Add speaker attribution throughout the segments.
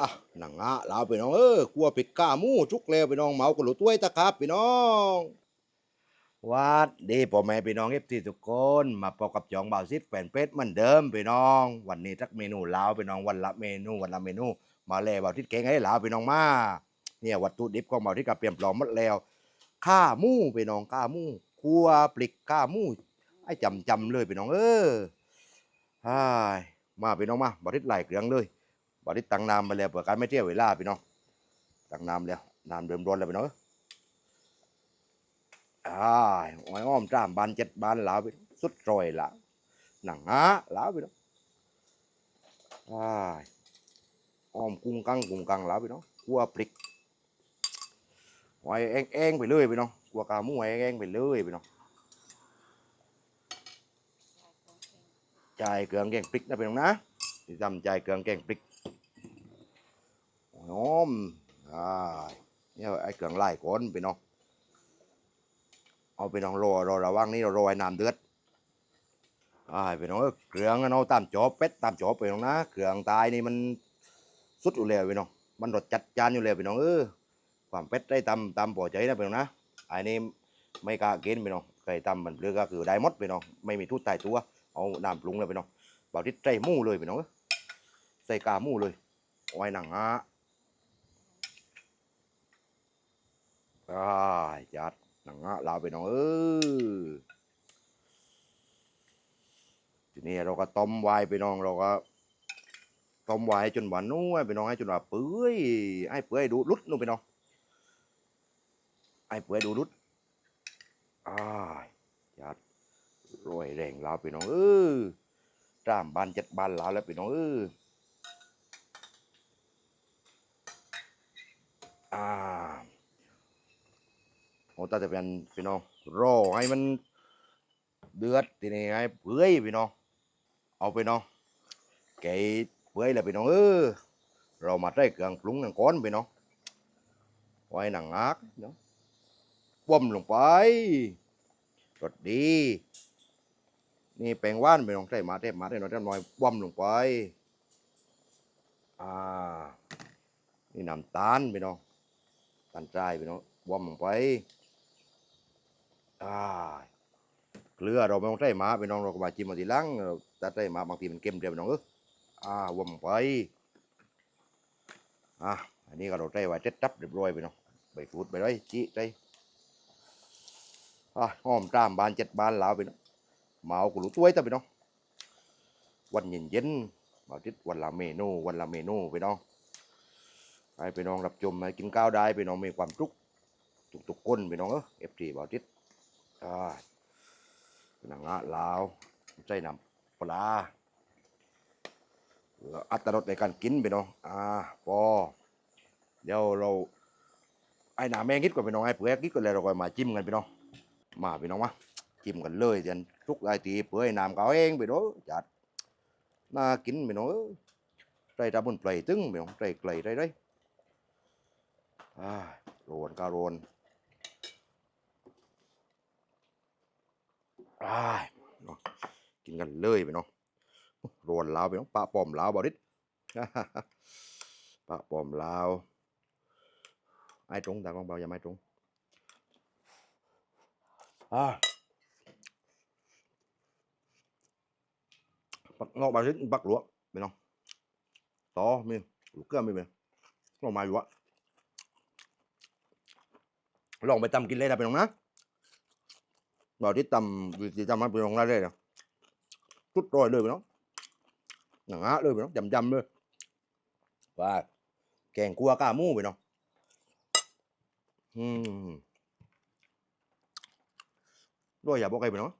Speaker 1: อะหนังอะลาวพี่น้องเออกลัวปิดก้ามูจุกแล้วพี่น้องเมากระหลุต้วยตะครับพี่น้องวัดดีพ่อแม่พี่น้องเอฟทีทุกคนมาพบกับจองบ่าวซิปแฟนเพชรเหมือนเดิมพี่น้อง วันนี้ทักเมนูลาวพี่น้องวันละเมนูวันละเมนู มาแล้วบ่าวทิศเก่งให้ลาวพี่น้องมาเนี่ยวัตถุดิบของบ่าวทิศก็เตรียมพร้อมหมดแล้วข้ามูพี่น้องข้ามูครัวปลิกข้ามูไอ้จำจำเลยพี่น้องเออไอ้มาพี่น้องมาบ่าวทิศไหลเครื่องเลย บอดี้ตั้งน้ำไปแล้วเพื่อการไม่เที่ยวเวลาพี่น้องตั้งน้ำแล้วน้ำเดิมร้อนแล้วพี่น้องอ่าอ้อยอ้อมจ้ามบานเจ็ดบานหลาวพี่น้องสุดรอยหลาหนังฮะหลาวพี่น้องอ่าอ้อมกุ้งกังกุ้งกังหลาวพี่น้องกัวปลิกอ้อยเองเองไปเลยพี่น้องกัวกาหมูเองเองไปเลยพี่น้องจ่ายเกลืองแกงปลิกนะพี่น้องนะที่ทำจ่ายเกลืองแกงปลิก หอมอ่าเนี่ยไอ้เครื่องไล่ก้นพี่น้องเอาไปน้องรอรอระวังนี่เรารอไอ้น้ำเดือดอ่าพี่น้องเครื่องเนาตามจอเป็ดตามจอไปน้องนะเครื่องตายนี่มันสุดอยู่แล้วพี่น้องมันรสจัดจานอยู่แล้วพี่น้องเออความเป็ดได้ตามตามพอใจนะพี่น้องนะไอ้นี่ไม่กล้ากินพี่น้องเคยตำมันเรือก็คือได้มดพี่น้องไม่มีทุดตายตัว เอาน้ำปรุงเลยพี่น้องเบาทิศใจมู่เลยพี่น้องใส่กามู่เลยไว้หนังฮะ อ่าจัดหนังอะลาไปน้องเออทีนี้เราก็ต้มไว้ไปน้องเราก็ต้มไว้จนหวานนุ่ยไปน้องให้จนว่าเปื่อยไอ้เปื่อยดูรุดนู่นไปน้องไอ้เปื่อยดูรุดอ่าจัดรวยแรงลาไปน้องเออตามบ้านจ็ดบ้านลาแล้วไปน้องเอออ่า โอ้ตาจะเป็นพี่น้องรอให้มันเดือดทีนี้ให้เปื่อยพี่น้อง เอาไปน้องแกะเปื่อยแล้วพี่น้องเออเรามาได้เครื่องปรุงหนังก้อนพี่น้องไว้หนังอักเนาะบ่มลงไปรสดี นี่แปลงว่านพี่น้องใส่มาเทปมาได้น่อยเรียบร้อยบ่มลงไปอ่านี่น้ำตาลพี่น้องตันใจพี่น้องวอมลงไป อ่าเกลือเราไม่ต้องใส่มาพี่น้องเราก็มาจิ้มมาทีหลังเราใส่มาบางทีมันเค็มเดียวน้องเอออ่าวมไปอะอันนี้ก็เราใส่ไว้เจ็ดจับเรียบร้อยพี่น้องใบฟูดไปเลยจี้ใจอะหอมตามบานเจ็ดบานลาวพี่น้องเมากุลุต้วยแต่พี่น้องวันเย็นเย็นมาทิศวันละเมนูวันละเมนูพี่น้องให้พี่น้องรับชมให้กินข้าวได้พี่น้องมีความสุขทุกๆคนพี่น้องเออเอฟทีบ่าวทิศ อ่าหนังอะลาวใส่น้ำปลาเพื่ออัตรสในการกินพี่น้องอ่าพอเดี๋ยวเราไอ้หนาแมงคิดก่อนพี่น้องไอ้เปื่อยคิดก่อนเลยเราก็มาจิ้มกันพี่น้องมาพี่น้องมาจิ้มกันเลยเดี๋ยวทุกรายทีเปื่อยน้ำเขาเองพี่น้องจัดน่ากินพี่น้องเอ้ยใส่ตาบุญไพรตึงพี่น้องใส่ไกลได้ได้อ่าโรนก็โรนอ่าเนาะ กินกันเลยไปเนาะโรนลาวไปเนาะปลาปอมลาวบอดิษปลาปอมลาวไอ้ตรงต่ของเบาอย่าไม่ตรงอ่าปักงอกบาดิษปักหลวไปเนาะต่อมีลูกเกลือมีไหมลองมาอยู่อะลองไปตำกินเลยนะพี่น้องนะ บอกที่ตำวิธีตำมันเป็นของได้เลยนะชุดร้อยเลยไปเนาะหนังฮะเลยไปเนาะจำจำๆเลยว่าแกงกัวก้ามู่ไปเนาะอืมด้วยอย่าบอกใครไปเนาะ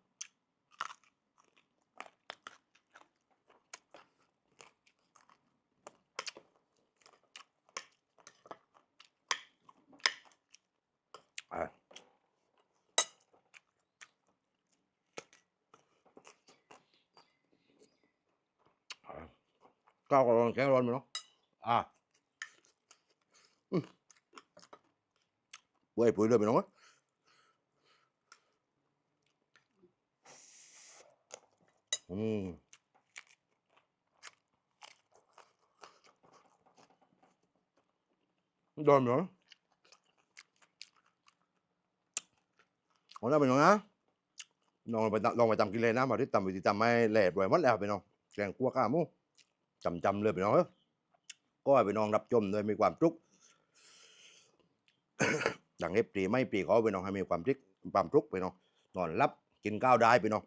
Speaker 1: ก้าวกร้อนแข็งร้อนไปเนาะอะอืมป่วยป่วยเลยไปเนาะอืมโดนเหรอเอาแล้วไปน้องนะน้องไปลองไปตำกินเลยนะมาที่ตำไปที่ตำไม่แหลดไว้มัดแล้วไปน้องแกงคั่วข้ามู จำจำๆเลยไปน้องก็ให้ไปน้องรับชมโดยมีความทุกข์ดังเอฟตีไม่ปีขาไปน้องให้มีความทุกข์ความทุกข์ไปน้องนอนรับกินข้าวได้ไปน้อง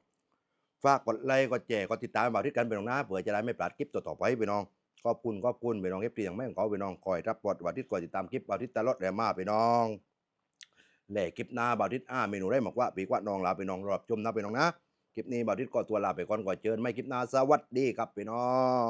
Speaker 1: ฝากกดไลค์กดแชร์กดติดตามบ่าวที่กันไปน้องนะเผื่อจะได้ไม่พลาดคลิปต่อๆไปไปน้องขอบคุณขอบคุณไปน้องเอฟซีอย่างแม่งเขาไปน้องคอยรับบทบาทิตคอยติดตามคลิปบาทิตตลอดแรมาไปน้องแหล่คลิปหน้าบาทิตอ้าเมนูได้บอกว่าปีกว่าน้องลาไปน้องรอบชมนะไปน้องนะคลิปนี้บาทิตก็ตัวลาไปก่อนก่อนเจอไม่คลิปหน้าสวัสดีครับไปน้อง